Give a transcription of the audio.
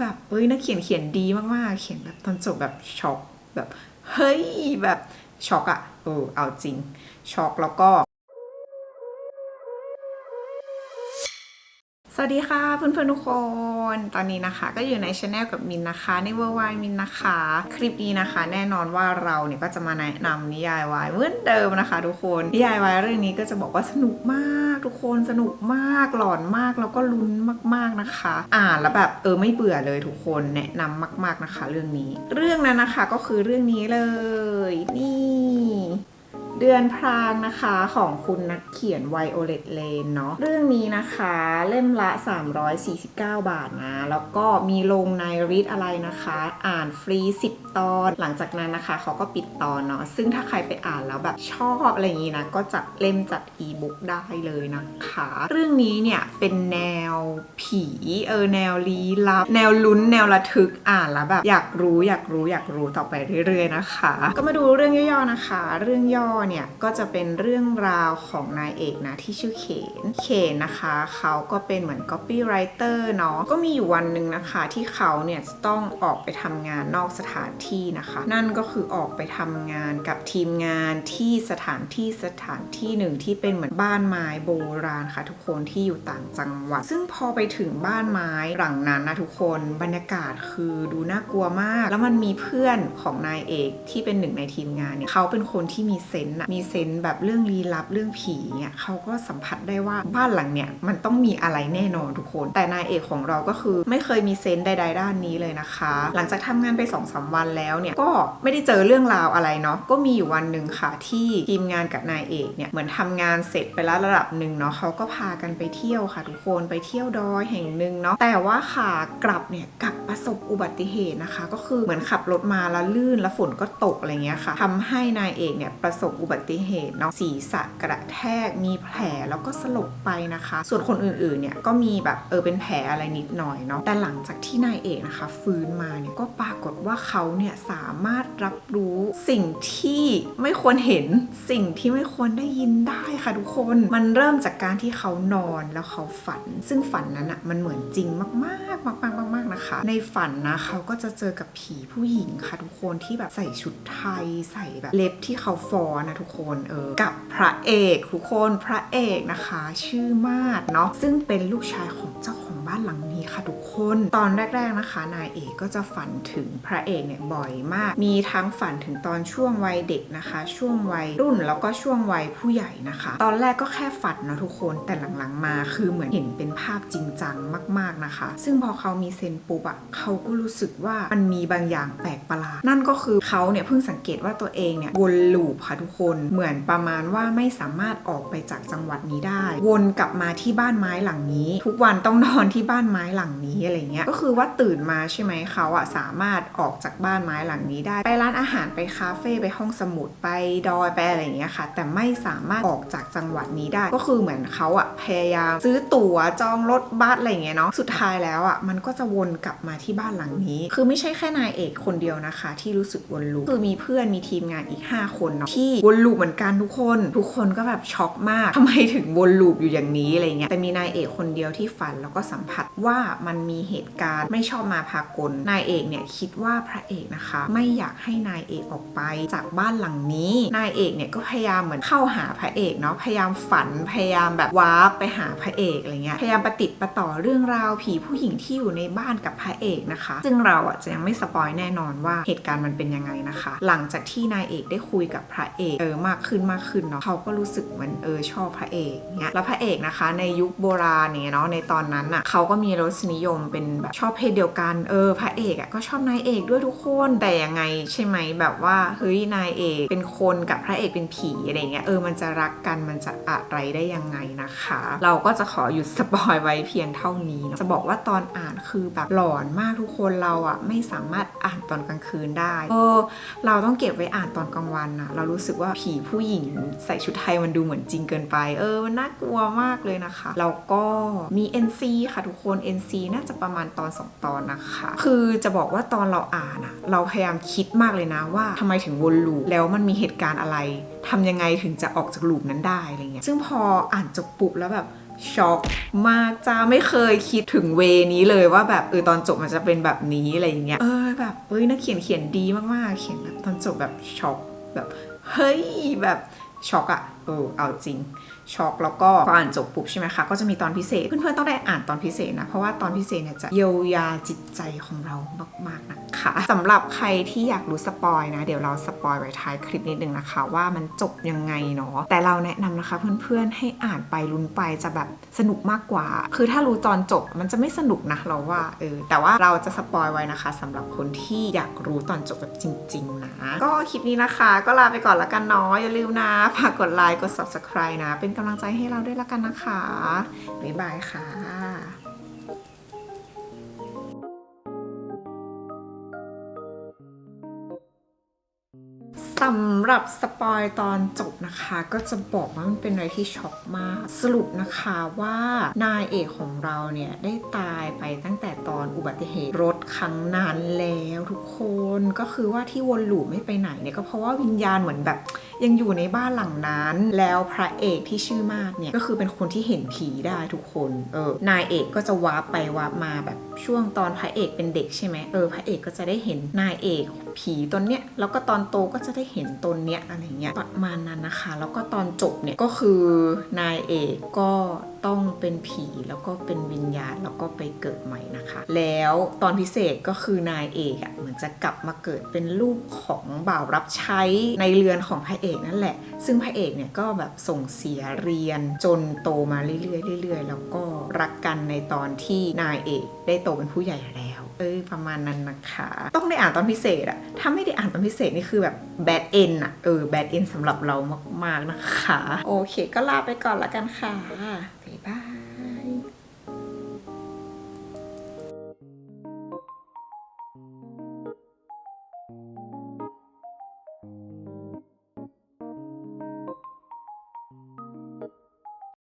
แบบเอ้ยนักเขียนเขียนดีมากๆ เขียนแบบตอนจบแบบช็อกแบบเฮ้ยแบบช็อกอะเออเอาจริงช็อกแล้วก็ สวัสดีค่ะเพื่อนๆทุกคน ตอนนี้นะคะก็อยู่ในช anel กับมินนะคะในเวอร์วายมินนะคะ คลิปนี้นะคะ แน่นอนว่าเราเนี่ยก็จะมาแนะนำนิยายวายเหมือนเดิมนะคะ ทุกคนนิยายวายเรื่องนี้ก็จะบอกว่าสนุกมากทุกคนสนุกมากหลอนมากแล้วก็ลุ้นมากๆนะคะ อ่านแล้วแบบเออไม่เบื่อเลยทุกคนแนะนำมาก ๆนะคะ เรื่องนี้ เรื่องนั้นนะคะก็คือเรื่องนี้เลย นี่ เดือนพรางนะคะของคุณนักเขียนไวโอเลตเลนเนาะเรื่องนี้นะคะเล่มละ 349 บาทนะ แล้วก็มีลงในรีดอะไรนะคะ อ่านฟรี 10 ตอน หลังจากนั้นนะคะเขาก็ปิดตอนเนาะซึ่งถ้าใครไปอ่านแล้วแบบชอบอะไรอย่างนี้นะ ก็จัดเล่มจัดอีบุ๊กได้เลยนะคะ เรื่องนี้เนี่ยเป็นแนวผีเออแนวลี้ลับ แนวลุ้นแนวระทึกอ่านแล้วแบบอยากรู้อยากรู้อยากรู้ต่อไปเรื่อยๆนะคะ ก็มาดูเรื่องย่อๆนะคะ เรื่องย่อเนี่ยก็จะเป็นเรื่องราวของนายเอกนะที่ชื่อเขน เขนนะคะเขาก็เป็นเหมือน copywriter เนาะก็มีอยู่วันหนึ่งนะคะที่เขาเนี่ยต้องออกไปทำงานนอกสถานที่นะคะ นั่นก็คือออกไปทำงานกับทีมงานที่สถานที่สถานที่หนึ่งที่เป็นเหมือนบ้านไม้โบราณค่ะ ทุกคนที่อยู่ต่างจังหวัด ซึ่งพอไปถึงบ้านไม้หลังนั้นนะทุกคนบรรยากาศคือดูน่ากลัวมาก แล้วมันมีเพื่อนของนายเอกที่เป็นหนึ่งในทีมงานเนี่ยเขาเป็นคนที่มีเซนต์อะมีเซนต์แบบเรื่องลี้ลับเรื่องผีเนี่ยเขาก็สัมผัสได้ว่าบ้านหลังเนี่ยมันต้องมีอะไรแน่นอนทุกคน แต่นายเอกของเราก็คือไม่เคยมีเซนต์ใดๆด้านนี้เลยนะคะ หลังจากทำงานไป2อสวันแล้วเนี่ยก็ไม่ได้เจอเรื่องราวอะไรเนาะก็มีอยู่วันหนึ่งค่ะที่ทีมงานกับนายเอกเนี่ยเหมือนทำงานเสร็จไปแล้วระดับหนึ่งเนาะเขาก็พากันไปเที่ยวค่ะ ทุกคนไปเที่ยวดอยแห่งหนึ่งเนาะแต่ว่าขากลับเนี่ยกลับประสบอุบัติเหตุนะคะ ก็คือเหมือนขับรถมาแล้วลื่นแล้วฝนก็ตกอะไรเงี้ยค่ะทำให้นายเอกเนี่ยประสบอุบัติเหตุเนาะศีรษะกระแทกมีแผลแล้วก็สลบไปนะคะ ส่วนคนอื่นๆเนี่ยก็มีแบบเออเป็นแผลอะไรนิดหน่อยเนาะแต่หลังจากที่นายเอกนะคะ ฟื้นมาเนี่ยก็ปรากฏว่าเขาเนี่ยสามารถรับรู้สิ่งที่ไม่ควรเห็นสิ่งที่ไม่ควรได้ยินได้ค่ะทุกคนมันเริ่มจากการที่เขานอนแล้วเขาฝัน ซึ่งฝันนั้นอะมันเหมือนจริงมากๆมากๆมากๆนะคะ ในฝันนะเขาก็จะเจอกับผีผู้หญิงค่ะทุกคนที่แบบใส่ชุดไทยใส่แบบเล็บที่เขาฟอนะทุกคนเออกับพระเอกทุกคนพระเอกนะคะ ชื่อมาดเนาะซึ่งเป็นลูกชายของเจ้าของ บ้านหลังนี้ค่ะทุกคน ตอนแรก ๆนะคะ นายเอกก็จะฝันถึงพระเอกเนี่ยบ่อยมาก มีทั้งฝันถึงตอนช่วงวัยเด็กนะคะ ช่วงวัยรุ่นแล้วก็ช่วงวัยผู้ใหญ่นะคะ ตอนแรกก็แค่ฝันนะทุกคนแต่หลังๆมาคือเหมือนเห็นเป็นภาพจริงจังมาก ๆนะคะ ซึ่งพอเขามีเซนปุ๊บอะเขาก็รู้สึกว่ามันมีบางอย่างแปลกประหลาดนั่นก็คือเขาเนี่ยเพิ่งสังเกตว่าตัวเองเนี่ยวนลูปค่ะทุกคนเหมือนประมาณว่าไม่สามารถออกไปจากจังหวัดนี้ได้ วนกลับมาที่บ้านไม้หลังนี้ ทุกวันต้องนอนที่บ้านไม้หลังนี้อะไรเงี้ยก็คือว่าตื่นมาใช่ไหมเขาอะสามารถออกจากบ้านไม้หลังนี้ได้ ไปร้านอาหารไปคาเฟ่ไปห้องสมุดไปดอยไปอะไรเงี้ยค่ะ แต่ไม่สามารถออกจากจังหวัดนี้ได้ ก็คือเหมือนเขาอะพยายามซื้อตั๋วจองรถบัสอะไรเงี้ยเนาะสุดท้ายแล้วอะมันก็จะวนกลับมาที่บ้านหลังนี้ คือไม่ใช่แค่นายเอกคนเดียวนะคะ ที่รู้สึกวนลูปคือมีเพื่อนมีทีมงานอีก 5 คนเนาะที่วนลูปเหมือนกันทุกคน ทุกคนก็แบบช็อกมากทำไมถึงวนลูปอยู่อย่างนี้อะไรเงี้ยแต่มีนายเอกคนเดียวที่ฝันแล้วก็สัมผัสว่ามันมีเหตุการณ์ไม่ชอบมาพากล นายเอกเนี่ยคิดว่าพระเอกนะคะ ไม่อยากให้นายเอกออกไปจากบ้านหลังนี้ นายเอกเนี่ยก็พยายามเหมือนเข้าหาพระเอกเนาะ พยายามฝัน พยายามแบบวาไปหาพระเอกอะไรเงี้ย พยายามประติดประต่อเรื่องราวผีผู้หญิงที่อยู่ในบ้านกับพระเอกนะคะ ซึ่งเราอะจะยังไม่สปอยแน่นอนว่าเหตุการณ์มันเป็นยังไงนะคะ หลังจากที่นายเอกได้คุยกับพระเอกเออมากขึ้นมากขึ้นเนาะเขาก็รู้สึกเหมือนเออชอบพระเอกเงี้ยแล้วพระเอกนะคะ ในยุคโบราณเนี่ยเนาะในตอนนั้นอะเขาก็มีรสนิยมเป็นแบบชอบเพศเดียวกัน เออ พระเอกอะก็ชอบนายเอกด้วยทุกคน แต่ยังไงใช่ไหมแบบว่าเฮ้ยนายเอกเป็นคนกับพระเอกเป็นผีอะไรเงี้ยเออมันจะรักกันมันจะอะไรได้ยังไงนะคะ เราก็จะขอหยุดสปอยไว้เพียงเท่านี้นะจะบอกว่าตอนอ่านคือแบบหลอนมากทุกคนเราอะไม่สามารถอ่านตอนกลางคืนได้เออเราต้องเก็บไว้อ่านตอนกลางวันนะเรารู้สึกว่าผีผู้หญิงใส่ชุดไทยมันดูเหมือนจริงเกินไป เออมันน่ากลัวมากเลยนะคะแล้วก็มี NC ค่ะทุกคน NC น่าจะประมาณตอน 2 ตอนนะคะ คือจะบอกว่าตอนเราอ่านอะเราพยายามคิดมากเลยนะว่าทำไมถึงวนลูปแล้วมันมีเหตุการณ์อะไรทำยังไงถึงจะออกจากลูปนั้นได้อะไรเงี้ยซึ่งพออ่านจบปุ๊บแล้วแบบช็อกมากจ้าไม่เคยคิดถึงเวนี้เลยว่าแบบเออตอนจบมันจะเป็นแบบนี้อะไรอย่างเงี้ยเออแบบเอ้ยนักเขียนเขียนดีมากๆ เขียนแบบตอนจบแบบช็อกแบบเฮ้ยแบบช็อกอะ เออเอาจริงช็อกแล้วก็พออ่านจบปุ๊บใช่ไหมคะ ก็จะมีตอนพิเศษ เพื่อนๆต้องได้อ่านตอนพิเศษนะ เพราะว่าตอนพิเศษเนี่ยจะเยียวยาจิตใจของเรามากๆนะคะสำหรับใครที่อยากรู้สปอยนะ เดี๋ยวเราสปอยไว้ท้ายคลิปนิดนึงนะคะ ว่ามันจบยังไงเนาะแต่เราแนะนำนะคะเพื่อนๆให้อ่านไปลุ้นไปจะแบบสนุกมากกว่า คือถ้ารู้ตอนจบมันจะไม่สนุกนะเราว่าเออแต่ว่าเราจะสปอยไว้นะคะสำหรับคนที่อยากรู้ตอนจบแบบจริง ๆ นะ ก็คลิปนี้นะคะ ก็ลาไปก่อนละกันเนาะอย่าลืมนะฝากกดไลค์กด subscribe นะ เป็นกำลังใจให้เราด้วยละกันนะคะ บ๊ายบายค่ะสำหรับสปอยตอนจบนะคะ ก็จะบอกว่ามันเป็นอะไรที่ช็อกมาก สรุปนะคะว่านายเอกของเราเนี่ย ได้ตายไปตั้งแต่ตอนอุบัติเหตุรถครั้งนั้นแล้วทุกคนก็คือว่าที่วนลูปไม่ไปไหนเนี่ยก็เพราะว่าวิญญาณเหมือนแบบ ยังอยู่ในบ้านหลังนั้น แล้วพระเอกที่ชื่อมากเนี่ยก็คือเป็นคนที่เห็นผีได้ทุกคนเออนายเอกก็จะวาร์ปไปวาร์ปมาแบบช่วงตอนพระเอกเป็นเด็กใช่ไหมเออพระเอกก็จะได้เห็นนายเอกผีตนเนี้ยแล้วก็ตอนโตก็จะได้เห็นตนเนี้ยอะไรเงี้ยประมาณนั้นนะคะ แล้วก็ตอนจบเนี่ยก็คือนายเอกก็ต้องเป็นผีแล้วก็เป็นวิญญาณแล้วก็ไปเกิดใหม่นะคะ แล้วตอนพิเศษก็คือนายเอกอะ่ะเหมือนจะกลับมาเกิดเป็นลูกของบ่าวรับใช้ในเรือนของพระเอกนั่นแหละ ซึ่งพระเอกเนี่ยก็แบบส่งเสียเรียนจนโตมาเรื่อยๆเรื่อยๆ แล้วก็รักกันในตอนที่นายเอกได้โตเป็นผู้ใหญ่แล้ว เออประมาณนั้นนะคะ ต้องได้อ่านตอนพิเศษอะถ้าไม่ได้อ่านตอนพิเศษนี่คือแบบแบดเอ็นอะเออแบดเอ็นสำหรับเรามากๆนะคะ โอเคก็ลาไปก่อนละกันค่ะบ๊ายบาย